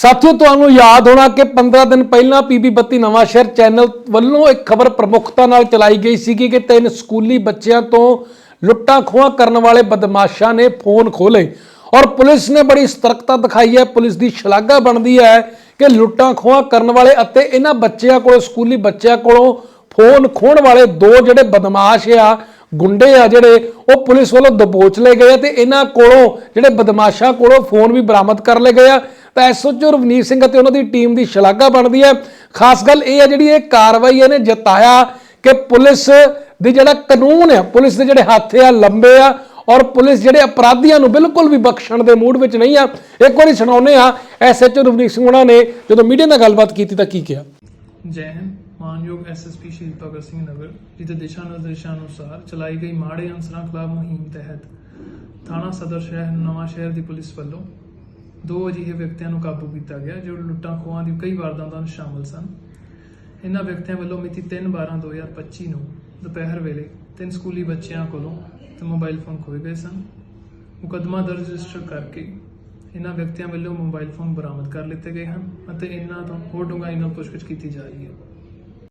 ਸਾਥੀਓ, ਤੁਹਾਨੂੰ ਯਾਦ ਹੋਣਾ ਕਿ 15 ਦਿਨ ਪਹਿਲਾਂ ਪੀਬੀ 32 ਨਵਾਂ ਸ਼ਹਿਰ ਚੈਨਲ ਵੱਲੋਂ ਇੱਕ ਖਬਰ ਪ੍ਰਮੁੱਖਤਾ ਨਾਲ ਚਲਾਈ ਗਈ ਸੀ ਕਿ ਤਿੰਨ ਸਕੂਲੀ ਬੱਚਿਆਂ ਤੋਂ ਲੁੱਟਾਂ ਖੋਹਾਂ ਕਰਨ ਵਾਲੇ ਬਦਮਾਸ਼ਾਂ ਨੇ ਫੋਨ ਖੋਲੇ ਔਰ ਪੁਲਿਸ ਨੇ ਬੜੀ ਸਤਰਕਤਾ ਦਿਖਾਈ ਹੈ। ਪੁਲਿਸ ਦੀ ਸ਼ਲਾਘਾ ਬਣਦੀ ਹੈ ਕਿ ਲੁੱਟਾਂ ਖੋਹਾਂ ਕਰਨ ਵਾਲੇ ਅਤੇ ਇਹਨਾਂ ਬੱਚਿਆਂ ਕੋਲ, ਸਕੂਲੀ ਬੱਚਿਆਂ ਕੋਲੋਂ ਫੋਨ ਖੋਹਣ ਵਾਲੇ ਦੋ ਜਿਹੜੇ ਬਦਮਾਸ਼ ਆ, ਗੁੰਡੇ ਆ ਜਿਹੜੇ, ਉਹ ਪੁਲਿਸ ਵੱਲੋਂ ਦਬੋਚ ਲਏ ਗਏ ਆ ਤੇ ਇਹਨਾਂ ਕੋਲੋਂ, ਜਿਹੜੇ ਬਦਮਾਸ਼ਾਂ ਕੋਲੋਂ ਫੋਨ ਵੀ ਬਰਾਮਦ ਕਰ ਲਏ ਗਏ ਆ। ਤਾਂ ਐਸਓਚਓ ਰਵਨੀਤ ਸਿੰਘ ਅਤੇ ਉਹਨਾਂ ਦੀ ਟੀਮ ਦੀ ਸ਼ਲਾਘਾ ਬਣਦੀ ਹੈ। ਖਾਸ ਗੱਲ ਇਹ ਹੈ ਜਿਹੜੀ ਇਹ ਕਾਰਵਾਈ ਇਹਨੇ ਜਤਾਇਆ ਕਿ ਪੁਲਿਸ ਦੀ ਜਿਹੜਾ ਕਾਨੂੰਨ ਆ, ਪੁਲਿਸ ਦੇ ਜਿਹੜੇ ਹੱਥ ਆ, ਲੰਬੇ ਆ ਔਰ ਪੁਲਿਸ ਜਿਹੜੇ ਅਪਰਾਧੀਆਂ ਨੂੰ ਬਿਲਕੁਲ ਵੀ ਬਖਸ਼ਣ ਦੇ ਮੂਡ ਵਿੱਚ ਨਹੀਂ ਆ। ਇੱਕ ਵਾਰੀ ਸੁਣਾਉਂਦੇ ਆ ਐਸਐਚਓ ਰਵਨੀਤ ਸਿੰਘ ਉਹਨਾਂ ਨੇ ਜਦੋਂ ਮੀਡੀਆ ਨਾਲ ਗੱਲਬਾਤ ਕੀਤੀ ਤਾਂ ਕੀ ਕਿਹਾ? ਜੈ ਹਿੰਦ, ਮਾਨਯੋਗ ਐਸਐਸਪੀ ਸ਼ਹੀਦ ਭਗਤ ਸਿੰਘ ਨਗਰ ਜੀ ਦੇ ਦਿਸ਼ਾ ਨਿਰਦੇਸ਼ਾਂ ਅਨੁਸਾਰ ਚਲਾਈ ਗਈ ਮਾੜੇ ਅਨਸਰਾਂ ਖਿਲਾਫ ਮੁਹਿੰਮ ਤਹਿਤ ਥਾਣਾ ਸਦਰ ਸ਼ਹਿਰ ਨਵਾਂ ਸ਼ਹਿਰ ਦੀ ਪੁਲਿਸ ਵੱਲੋਂ ਦੋ ਅਜਿਹੇ ਵਿਅਕਤੀਆਂ ਨੂੰ ਕਾਬੂ ਕੀਤਾ ਗਿਆ ਜੋ ਲੁੱਟਾਂ ਖੋਹਾਂ ਦੀ ਕਈ ਵਾਰਦਾਤਾਂ ਵਿੱਚ ਸ਼ਾਮਲ ਸਨ। ਇਹਨਾਂ ਵਿਅਕਤੀਆਂ ਵੱਲੋਂ ਮਿਤੀ 3/12/2025 ਨੂੰ ਦੁਪਹਿਰ ਵੇਲੇ ਤਿੰਨ ਸਕੂਲੀ ਬੱਚਿਆਂ ਕੋਲੋਂ ਤੇ ਮੋਬਾਈਲ ਫੋਨ ਖੋਏ ਗਏ ਸਨ। ਮੁਕੱਦਮਾ ਦਰਜ ਰਜਿਸਟਰ ਕਰਕੇ ਇਹਨਾਂ ਵਿਅਕਤੀਆਂ ਵੱਲੋਂ ਮੋਬਾਈਲ ਫੋਨ ਬਰਾਮਦ ਕਰ ਲਿੱਤੇ ਗਏ ਹਨ ਅਤੇ ਇਹਨਾਂ ਤੋਂ ਹੋਰ ਡੂੰਘਾਈ ਨਾਲ ਪੁੱਛਗਿੱਛ ਕੀਤੀ ਜਾ ਰਹੀ ਹੈ।